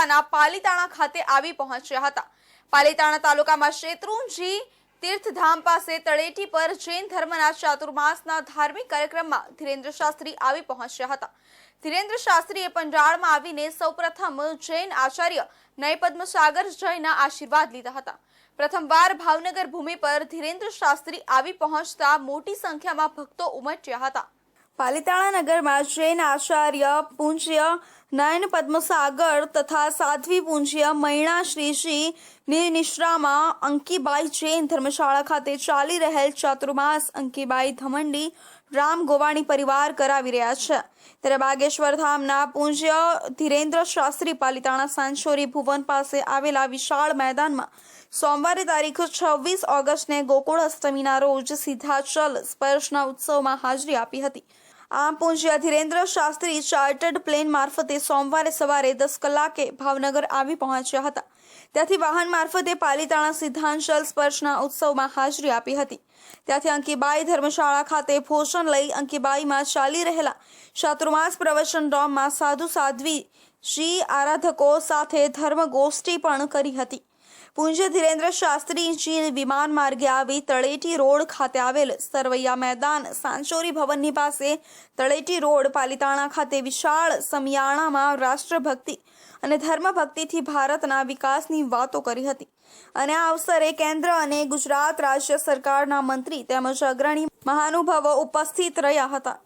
જિલ્લાના પાલીતાણા ખાતે આવી પહોંચ્યા હતા. પાલીતાણા તાલુકામાં શેત્રુંજી તીર્થધામ પાસે તળેટી પર જૈન ધર્મના ચાતુર્માસના ધાર્મિક કાર્યક્રમમાં ધીરેન્દ્ર શાસ્ત્રી આવી પહોંચ્યા હતા. ધીરેન્દ્ર શાસ્ત્રીએ પંજાળમાં આવીને સૌપ્રથમ જૈન આચાર્ય નયપદ્મ સાગર જયના આશીર્વાદ લીધા હતા. પ્રથમવાર ભાવનગર ભૂમિ પર ધીરેન્દ્ર શાસ્ત્રી આવી પહોંચતા મોટી સંખ્યામાં ભક્તો ઉમટ્યા હતા. પાલિતાણા નગરમાં જૈન આચાર્ય પૂજ્ય નયન પદ્મસાગર તથા સાધ્વી પૂંજ્ય મૈણા શ્રીજી ની નિશ્રામાં અંકીબાઈ જૈન ધર્મશાળા ખાતે ચાલી રહેલ ચાતુર્માસ અંકીબાઈ ધમંડી રામ ગોવાણી પરિવાર કરાવી રહ્યા છે. ત્યારે બાગેશ્વર ધામના પૂજ્ય ધીરેન્દ્ર શાસ્ત્રી પાલિતાણા સાંચોરી ભુવન પાસે આવેલા વિશાળ મેદાનમાં સોમવારે તારીખ છવ્વીસ ઓગસ્ટને ગોકુળ અષ્ટમીના રોજ સીધાચલ સ્પર્શના ઉત્સવમાં હાજરી આપી હતી. આમ પૂજ્ય ધીરેન્દ્ર શાસ્ત્રી ચાર્ટર્ડ પ્લેન મારફતે સોમવારે સવારે દસ કલાકે ભાવનગર આવી પહોંચ્યા હતા. ત્યાંથી વાહન મારફતે પાલિતાણા સિદ્ધાંચલ સ્પર્શના ઉત્સવમાં હાજરી આપી હતી. ત્યાંથી અંકીબાઈ ધર્મશાળા ખાતે ભોજન લઈ અંકીબાઈમાં ચાલી રહેલા ચાતુર્માસ પ્રવચન ડોમમાં સાધુ સાધ્વી શ્રી આરાધકો સાથે ધર્મગોષ્ઠી પણ કરી હતી. પૂજ્ય ધીરેન્દ્ર શાસ્ત્રીજી વિમાન માર્ગે આવી તળેટી રોડ ખાતે આવેલ સરવૈયા મેદાન સાંચોરી ભવનની પાસે તળેટી રોડ પાલિતાણા ખાતે વિશાળ સમિયાણામાં રાષ્ટ્રભક્તિ અને ધર્મભક્તિથી ભારતના વિકાસની વાતો કરી હતી. અને આ અવસરે કેન્દ્ર અને ગુજરાત રાજ્ય સરકારના મંત્રી તેમજ અગ્રણી મહાનુભાવો ઉપસ્થિત રહ્યા હતા.